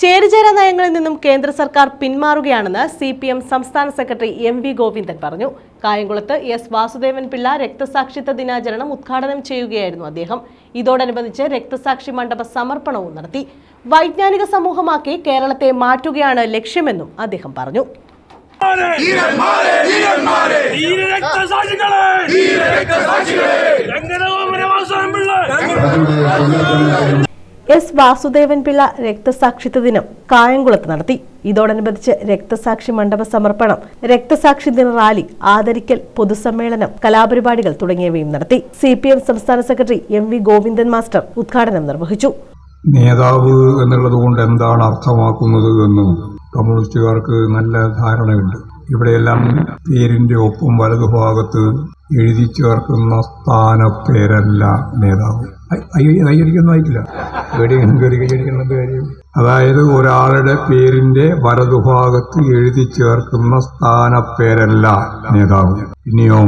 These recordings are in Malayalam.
ചേരിചേരാ നയങ്ങളിൽ നിന്നും കേന്ദ്ര സർക്കാർ പിന്മാറുകയാണെന്ന് സി പി എം സംസ്ഥാന സെക്രട്ടറി എം വി ഗോവിന്ദൻ പറഞ്ഞു. കായംകുളത്ത് എസ് വാസുദേവൻ പിള്ള രക്തസാക്ഷിത്വ ദിനാചരണം ഉദ്ഘാടനം ചെയ്യുകയായിരുന്നു അദ്ദേഹം. ഇതോടനുബന്ധിച്ച് രക്തസാക്ഷി മണ്ഡപ സമർപ്പണവും നടത്തി. വൈജ്ഞാനിക സമൂഹമാക്കി കേരളത്തെ മാറ്റുകയാണ് ലക്ഷ്യമെന്നും അദ്ദേഹം പറഞ്ഞു. എസ് വാസുദേവൻ പിള്ള രക്തസാക്ഷിത്വ ദിനം കായംകുളത്ത് നടത്തി. ഇതോടനുബന്ധിച്ച് രക്തസാക്ഷി മണ്ഡപ സമർപ്പണം രക്തസാക്ഷി ദിന റാലി ആദരിക്കൽ പൊതുസമ്മേളനം കലാപരിപാടികൾ തുടങ്ങിയവയും നടത്തി. സി പി എം സംസ്ഥാന secretary M V Govindan master ഉദ്ഘാടനം നിർവഹിച്ചു. നേതാവ് എന്നുള്ളത് കൊണ്ട് എന്താണ് അർത്ഥമാക്കുന്നത് എന്ന് കമ്മ്യൂണിസ്റ്റുകാർക്ക് നല്ല ധാരണയുണ്ട്. ഇവിടെയെല്ലാം പേരിന്റെ ഒപ്പം വലതുഭാഗത്ത് എഴുതി ചേർക്കുന്ന സ്ഥാനപ്പേരല്ല നേതാവ്. കൈയടിക്കൊന്നുമായിട്ടില്ല എവിടെയെങ്കിലും കയറി കൈയടിക്കുന്നത് കാര്യം? അതായത് ഒരാളുടെ പേരിന്റെ വലതുഭാഗത്ത് എഴുതി ചേർക്കുന്ന സ്ഥാനപ്പേരല്ല നേതാവ്. ഇനിയോ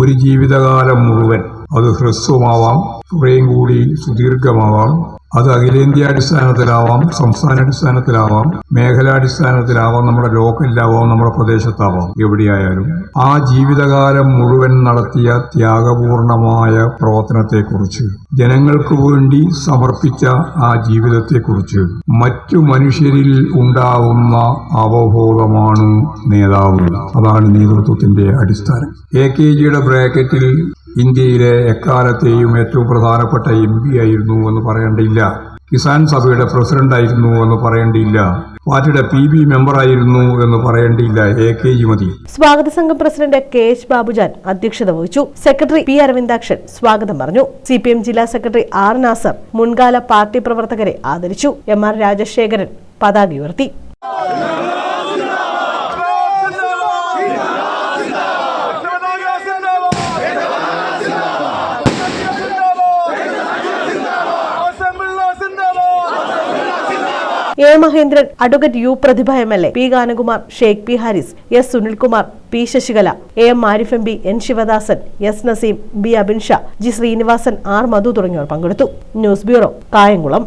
ഒരു ജീവിതകാലം മുഴുവൻ അത് ഹ്രസ്വമാവാം കുറേയും കൂടി സുദീർഘമാവാം. അത് അഖിലേന്ത്യാടിസ്ഥാനത്തിലാവാം സംസ്ഥാനാടിസ്ഥാനത്തിലാവാം മേഖലാടിസ്ഥാനത്തിലാവാം നമ്മുടെ ലോക്കലിലാവാം നമ്മുടെ പ്രദേശത്താവാം എവിടെയായാലും. ആ ജീവിതകാലം മുഴുവൻ നടത്തിയ ത്യാഗപൂർണമായ പ്രവർത്തനത്തെക്കുറിച്ച് ജനങ്ങൾക്ക് വേണ്ടി സമർപ്പിച്ച ആ ജീവിതത്തെക്കുറിച്ച് മറ്റു മനുഷ്യരിൽ ഉണ്ടാവുന്ന അവബോധമാണ് നേതാവ്. അതാണ് നേതൃത്വത്തിന്റെ അടിസ്ഥാനം. എ കെ ജിയുടെ ബ്രാക്കറ്റിൽ ഇന്ത്യയിലെ എക്കാലത്തെയും ഏറ്റവും പ്രധാനപ്പെട്ട എം പി ആയിരുന്നു എന്ന് പറയേണ്ടിയില്ല. കിസാൻ സഭയുടെ പ്രസിഡന്റ് ആയിരുന്നു എന്ന് പറയേണ്ടിയില്ല. പാർട്ടിയുടെ പി ബി മെമ്പറായിരുന്നു എന്ന് പറയേണ്ടിയില്ല. എ കെ ജി മതി സ്വാഗത സംഘം പ്രസിഡന്റ് കെ എച്ച് ബാബുജാൻ അധ്യക്ഷത വഹിച്ചു. സെക്രട്ടറി പി അരവിന്ദാക്ഷൻ സ്വാഗതം പറഞ്ഞു. സി പി എം ജില്ലാ സെക്രട്ടറി ആർ നാസർ മുൻകാല പാർട്ടി പ്രവർത്തകരെ ആദരിച്ചു. എം ആർ രാജശേഖരൻ പതാക ഉയർത്തി. A Mahendran advocate U Prathibha M L A P Ganakumar Sheikh P Haris S Sunilkumar P Sasikala A M Arif M B N Sivadasan S Naseem B Abin Shah G Sreenivasan R Madhu തുടങ്ങിയവർ പങ്കെടുത്തു. News bureau Kayamkulam.